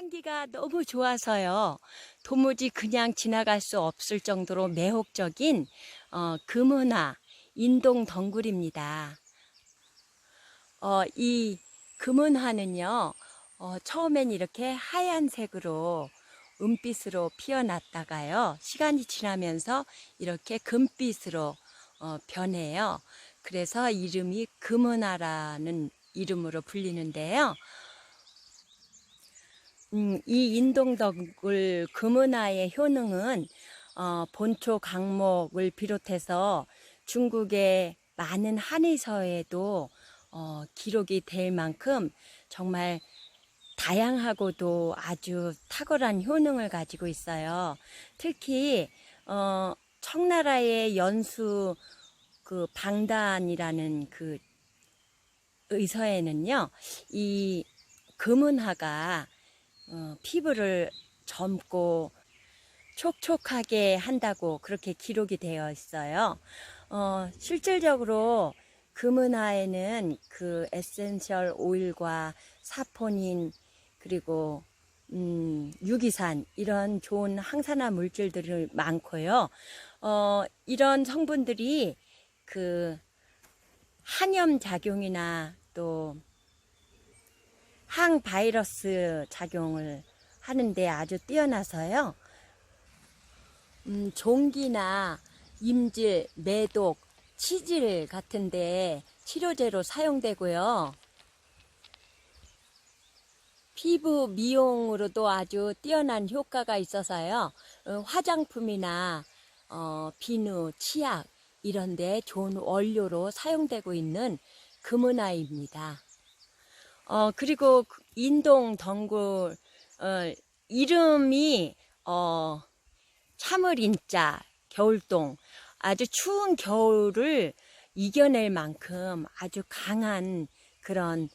향기가 너무 좋아서요. 도무지 그냥 지나갈 수 없을 정도로 매혹적인 어, 금은화 인동 덩굴입니다. 어, 이 금은화는요, 어, 처음엔 이렇게 하얀색으로 은빛으로 피어났다가요, 시간이 지나면서 이렇게 금빛으로 어, 변해요. 그래서 이름이 금은화라는 이름으로 불리는데요. 음, 이 인동덕을 금은화의 효능은 어, 본초 강목을 비롯해서 중국의 많은 한의서에도 어, 기록이 될 만큼 정말 다양하고도 아주 탁월한 효능을 가지고 있어요. 특히 어, 청나라의 연수 그 방단이라는 그 의서에는요, 이 금은화가 어, 피부를 젊고 촉촉하게 한다고 그렇게 기록이 되어 있어요. 어, 실질적으로 금은화에는 그 에센셜 오일과 사포닌 그리고 음, 유기산 이런 좋은 항산화 물질들이 많고요. 어, 이런 성분들이 그 한염 작용이나 또 항바이러스 작용을 하는데 아주 뛰어나서요. 음, 종기나 임질, 매독, 치질 같은데 치료제로 사용되고요. 피부 미용으로도 아주 뛰어난 효과가 있어서요. 어, 화장품이나 어, 비누, 치약 이런 데 좋은 원료로 사용되고 있는 금은화입니다. 어, 그리고 그 인동 덩굴, 어, 이름이, 어, 참을인자, 겨울동. 아주 추운 겨울을 이겨낼 만큼 아주 강한 그런,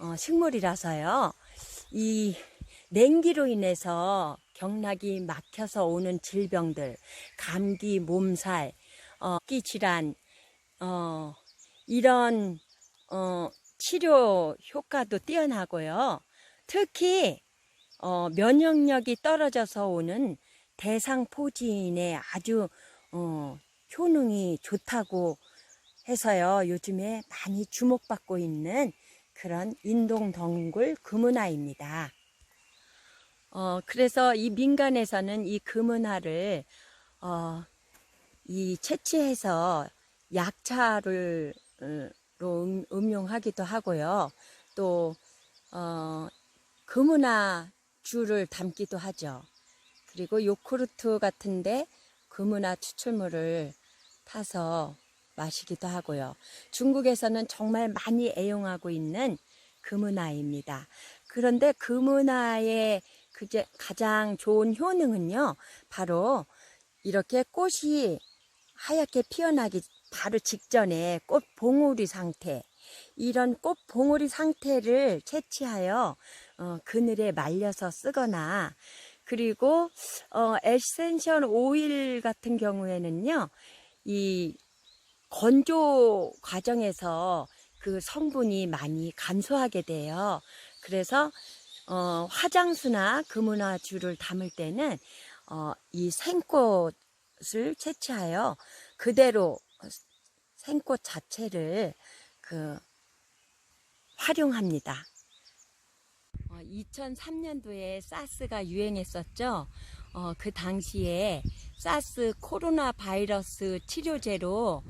어, 식물이라서요. 이 냉기로 인해서 경락이 막혀서 오는 질병들, 감기, 몸살, 어, 끼 질환, 어, 이런, 어, 치료 효과도 뛰어나고요. 특히 어, 면역력이 떨어져서 오는 대상포진에 아주 어, 효능이 좋다고 해서요. 요즘에 많이 주목받고 있는 그런 인동덩굴 금은화입니다. 어, 그래서 이 민간에서는 이 금은화를 어, 이 채취해서 약차를 어, 로 음, 음용하기도 하고요. 또 어, 금은화 주를 담기도 하죠. 그리고 요구르트 같은데 금은화 추출물을 타서 마시기도 하고요. 중국에서는 정말 많이 애용하고 있는 금은화입니다. 그런데 금은화의 그제 가장 좋은 효능은요, 바로 이렇게 꽃이 하얗게 피어나기 바로 직전에 꽃 봉우리 상태 이런 꽃 봉우리 상태를 채취하여 어, 그늘에 말려서 쓰거나 그리고 어, 에센셜 오일 같은 경우에는요 이 건조 과정에서 그 성분이 많이 감소하게 돼요. 그래서 어, 화장수나 금은화주를 담을 때는 어, 이 생꽃을 채취하여 그대로 생꽃 자체를 그 활용합니다. 2003년도에 사스가 유행했었죠. 어, 그 당시에 사스 코로나 바이러스 치료제로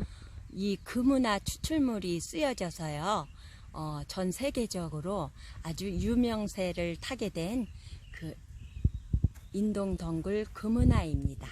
이 금은화 추출물이 쓰여져서요. 어, 전 세계적으로 아주 유명세를 타게 된 그 인동 덩굴 금은화입니다.